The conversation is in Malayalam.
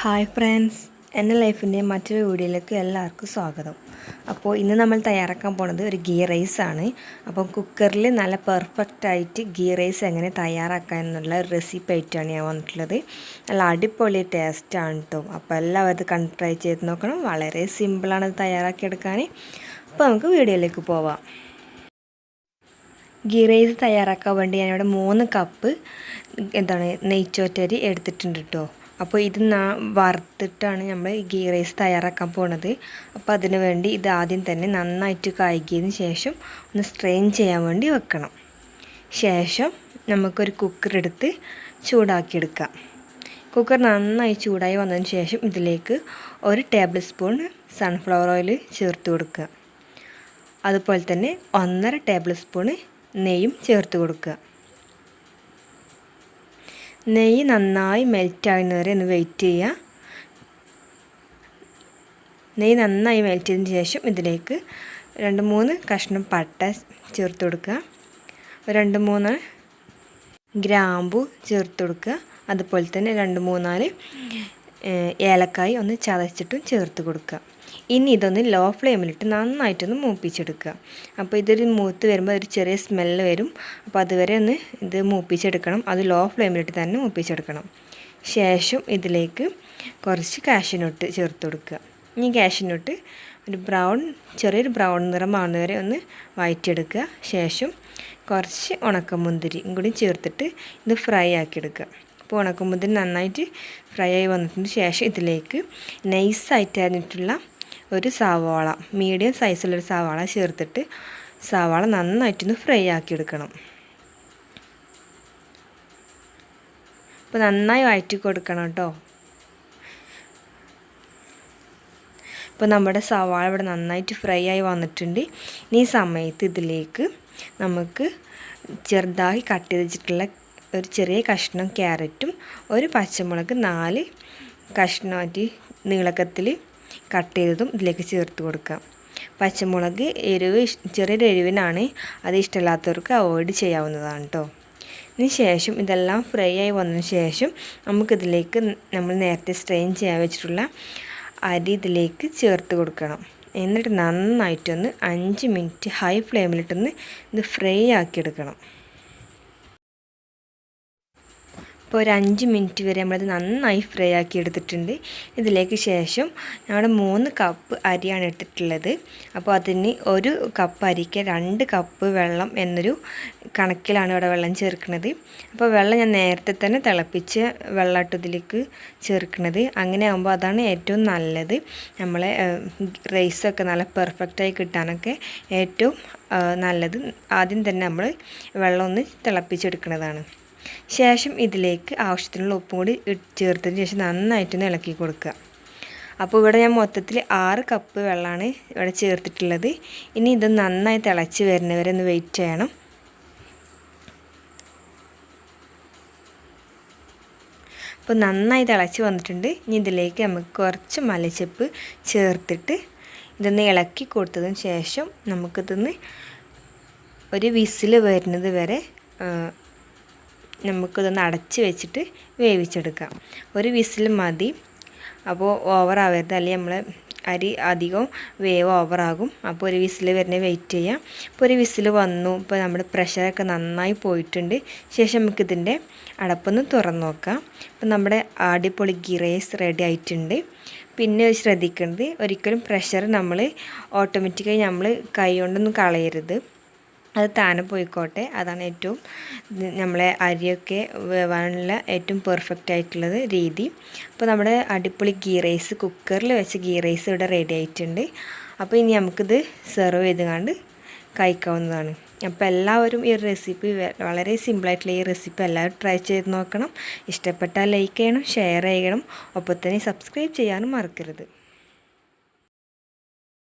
Hi friends. എന്റെ ലൈഫിന്റെ മറ്റൊരു വീഡിയോയിലേക്ക് എല്ലാവർക്കും സ്വാഗതം. അപ്പോൾ ഇന്ന് നമ്മൾ തയ്യാറാക്കാൻ പോണത് ഒരു ഗീ റൈസ് ആണ്. അപ്പോൾ കുക്കറിൽ നല്ല പെർഫെക്റ്റ് ആയിട്ട് ഗീ റൈസ് എങ്ങനെ തയ്യാറാക്കാം എന്നുള്ള ഒരു റെസിപ്പി ആയിട്ടാണ് ഞാൻ വന്നിട്ടുള്ളത്. നല്ല അടിപൊളി ടേസ്റ്റാണ് കേട്ടോ അപ്പോൾ എല്ലാവരും അത് കണ്ട് ട്രൈ ചെയ്ത് നോക്കണം. വളരെ സിമ്പിളാണ് അത് തയ്യാറാക്കിയെടുക്കാൻ. അപ്പോൾ നമുക്ക് വീഡിയോയിലേക്ക് പോവാം. ഗീ റൈസ് തയ്യാറാക്കാൻ വേണ്ടി ഞാനിവിടെ മൂന്ന് കപ്പ് എന്താണ് നെയ്ച്ചോറ്റരി എടുത്തിട്ടുണ്ട് കേട്ടോ അപ്പോൾ ഇത് വറുത്തിട്ടാണ് നമ്മൾ ഗീ റൈസ് തയ്യാറാക്കാൻ പോണത്. അപ്പോൾ അതിന് വേണ്ടി ഇത് ആദ്യം തന്നെ നന്നായിട്ട് കഴുകിയതിന് ശേഷം ഒന്ന് സ്ട്രെയിൻ ചെയ്യാൻ വേണ്ടി വെക്കണം. ശേഷം നമുക്കൊരു കുക്കർ എടുത്ത് ചൂടാക്കിയെടുക്കാം. കുക്കർ നന്നായി ചൂടായി വന്നതിന് ശേഷം ഇതിലേക്ക് ഒരു ടേബിൾ സ്പൂൺ സൺഫ്ലവർ ഓയിൽ ചേർത്ത് കൊടുക്കുക. അതുപോലെ തന്നെ ഒന്നര ടേബിൾ സ്പൂൺ നെയ്യും ചേർത്ത് കൊടുക്കുക. നെയ്യ് നന്നായി മെൽറ്റാകുന്നവരെ ഒന്ന് വെയിറ്റ് ചെയ്യുക നെയ്യ് നന്നായി മെൽറ്റ് ചെയ്തതിന് ശേഷം ഇതിലേക്ക് രണ്ട് മൂന്ന് കഷ്ണം പട്ട ചേർത്ത് കൊടുക്കുക. രണ്ട് മൂന്ന് ഗ്രാമ്പു ചേർത്ത് കൊടുക്കുക. അതുപോലെ തന്നെ രണ്ട് മൂന്നാൽ ഏലക്കായി ഒന്ന് ചതച്ചിട്ടും ചേർത്ത് കൊടുക്കുക. ഇനി ഇതൊന്ന് ലോ ഫ്ലെയിമിലിട്ട് നന്നായിട്ടൊന്ന് മൂപ്പിച്ചെടുക്കുക. അപ്പോൾ ഇതൊരു മൂത്ത് വരുമ്പോൾ ഒരു ചെറിയ സ്മെല്ല് വരും. അപ്പോൾ അതുവരെ ഒന്ന് ഇത് മൂപ്പിച്ചെടുക്കണം. അത് ലോ ഫ്ലെയിമിലിട്ട് തന്നെ മൂപ്പിച്ചെടുക്കണം. ശേഷം ഇതിലേക്ക് കുറച്ച് കാഷ്യനൊട്ട് ചേർത്ത് കൊടുക്കുക. ഇനി കാഷ്യനൊട്ട് ഒരു ബ്രൗൺ ചെറിയൊരു ബ്രൗൺ നിറം വരെ ഒന്ന് വയറ്റിയെടുക്കുക. ശേഷം കുറച്ച് ഉണക്കമുന്തിരിയും കൂടി ചേർത്തിട്ട് ഇത് ഫ്രൈ ആക്കിയെടുക്കുക. അപ്പോൾ ഉണക്കമുന്തിരി നന്നായിട്ട് ഫ്രൈ ആയി വന്നതിന് ശേഷം ഇതിലേക്ക് നൈസായിട്ട് അരിഞ്ഞിട്ടുള്ള ഒരു സവാള മീഡിയം സൈസിലൊരു സവാള ചേർത്തിട്ട് സവാള നന്നായിട്ടൊന്ന് ഫ്രൈ ആക്കി എടുക്കണം അപ്പോൾ നന്നായി വഴറ്റി കൊടുക്കണം കേട്ടോ. ഇപ്പോൾ നമ്മുടെ സവാള ഇവിടെ നന്നായിട്ട് ഫ്രൈ ആയി വന്നിട്ടുണ്ട്. ഈ സമയത്ത് ഇതിലേക്ക് നമുക്ക് ചെറുതായി കട്ട് ചെയ്ത് വെച്ചിട്ടുള്ള ഒരു ചെറിയ കഷ്ണം ക്യാരറ്റും ഒരു പച്ചമുളക് നാല് കഷ്ണമാറ്റി നീളക്കത്തിൽ കട്ട് ചെയ്തതും ഇതിലേക്ക് ചേർത്ത് കൊടുക്കാം. പച്ചമുളക് എരിവ് ചെറിയൊരു എരിവിനാണ് അത് ഇഷ്ടമില്ലാത്തവർക്ക് അവോയ്ഡ് ചെയ്യാവുന്നതാണ് കേട്ടോ ഇതിന് ശേഷം ഇതെല്ലാം ഫ്രൈ ആയി വന്നതിന് ശേഷം നമുക്കിതിലേക്ക് നമ്മൾ നേരത്തെ സ്ട്രെയിൻ ചെയ്യാൻ വെച്ചിട്ടുള്ള അരി ഇതിലേക്ക് ചേർത്ത് കൊടുക്കണം. എന്നിട്ട് നന്നായിട്ടൊന്ന് അഞ്ച് മിനിറ്റ് ഹൈ ഫ്ലെയിമിലിട്ടൊന്ന് ഇത് ഫ്രൈ ആക്കിയെടുക്കണം ഇപ്പോൾ ഒരു അഞ്ച് മിനിറ്റ് വരെ നമ്മളത് നന്നായി ഫ്രൈ ആക്കി എടുത്തിട്ടുണ്ട്. ഇതിലേക്ക് ശേഷം ഞങ്ങളുടെ മൂന്ന് കപ്പ് അരിയാണ് ഇട്ടിട്ടുള്ളത് അപ്പോൾ അതിന് ഒരു കപ്പ് അരിക്ക് രണ്ട് കപ്പ് വെള്ളം എന്നൊരു കണക്കിലാണ് ഇവിടെ വെള്ളം ചേർക്കുന്നത്. അപ്പോൾ വെള്ളം ഞാൻ നേരത്തെ തന്നെ തിളപ്പിച്ച് വെള്ളം ഇതിലേക്ക് ചേർക്കുന്നത്. അങ്ങനെ ആകുമ്പോൾ അതാണ് ഏറ്റവും നല്ലത്. നമ്മളെ റൈസൊക്കെ നല്ല പെർഫെക്റ്റായി കിട്ടാനൊക്കെ ഏറ്റവും നല്ലത്. ആദ്യം തന്നെ നമ്മൾ വെള്ളം ഒന്ന് തിളപ്പിച്ചെടുക്കുന്നതാണ്. ശേഷം ഇതിലേക്ക് ആവശ്യത്തിനുള്ള ഉപ്പും കൂടി ചേർത്തതിന് ശേഷം നന്നായിട്ടൊന്ന് ഇളക്കി കൊടുക്കുക. അപ്പോൾ ഇവിടെ ഞാൻ മൊത്തത്തിൽ ആറ് കപ്പ് വെള്ളമാണ് ഇവിടെ ചേർത്തിട്ടുള്ളത്. ഇനി ഇത് നന്നായി തിളച്ച് വരുന്നവരെ ഒന്ന് വെയിറ്റ് ചെയ്യണം. അപ്പോൾ നന്നായി തിളച്ച് വന്നിട്ടുണ്ട്. ഇനി ഇതിലേക്ക് നമുക്ക് കുറച്ച് മലച്ചെപ്പ് ചേർത്തിട്ട് ഇതൊന്ന് ഇളക്കി കൊടുത്തതിന് ശേഷം നമുക്കിതൊന്ന് ഒരു വിസിൽ വരുന്നത് വരെ നമുക്കിതൊന്ന് അടച്ച് വെച്ചിട്ട് വേവിച്ചെടുക്കാം. ഒരു വിസിൽ മതി. അപ്പോൾ ഓവർ ആവരുത്. അല്ലെങ്കിൽ നമ്മൾ അരി അധികം വേവ് ഓവറാകും അപ്പോൾ ഒരു വിസിൽ വരുന്ന വെയിറ്റ് ചെയ്യാം. ഇപ്പോൾ ഒരു വിസിൽ വന്നു. ഇപ്പോൾ നമ്മുടെ പ്രഷറൊക്കെ നന്നായി പോയിട്ടുണ്ട്. ശേഷം നമുക്കിതിന്റെ അടപ്പൊന്ന് തുറന്നു നോക്കാം. അപ്പോൾ നമ്മുടെ അടിപൊളി ഗിറേസ് റെഡി ആയിട്ടുണ്ട്. പിന്നെ ശ്രദ്ധിക്കേണ്ടത് ഒരിക്കലും പ്രഷർ നമ്മൾ ഓട്ടോമാറ്റിക്കായി നമ്മൾ കൈ കൊണ്ടൊന്നും കളയരുത്. അത് താനെ പോയിക്കോട്ടെ. അതാണ് ഏറ്റവും നമ്മളെ അരിയൊക്കെ വേവാനുള്ള ഏറ്റവും പെർഫെക്റ്റ് ആയിട്ടുള്ളത് രീതി. അപ്പോൾ നമ്മുടെ അടിപൊളി ഗീ റൈസ് കുക്കറിൽ വെച്ച് ഗീ റൈസ് ഇവിടെ റെഡി ആയിട്ടുണ്ട്. അപ്പോൾ ഇനി നമുക്കിത് സെർവ് ചെയ്ത് ചെയ്തുകൊണ്ട് കഴിക്കാവുന്നതാണ്. അപ്പോൾ എല്ലാവരും ഈ റെസിപ്പി വളരെ സിമ്പിളായിട്ടുള്ള ഈ റെസിപ്പി എല്ലാവരും ട്രൈ ചെയ്ത് നോക്കണം. ഇഷ്ടപ്പെട്ടാൽ ലൈക്ക് ചെയ്യണം ഷെയർ ചെയ്യണം. ഒപ്പം തന്നെ സബ്സ്ക്രൈബ് ചെയ്യാനും മറക്കരുത്.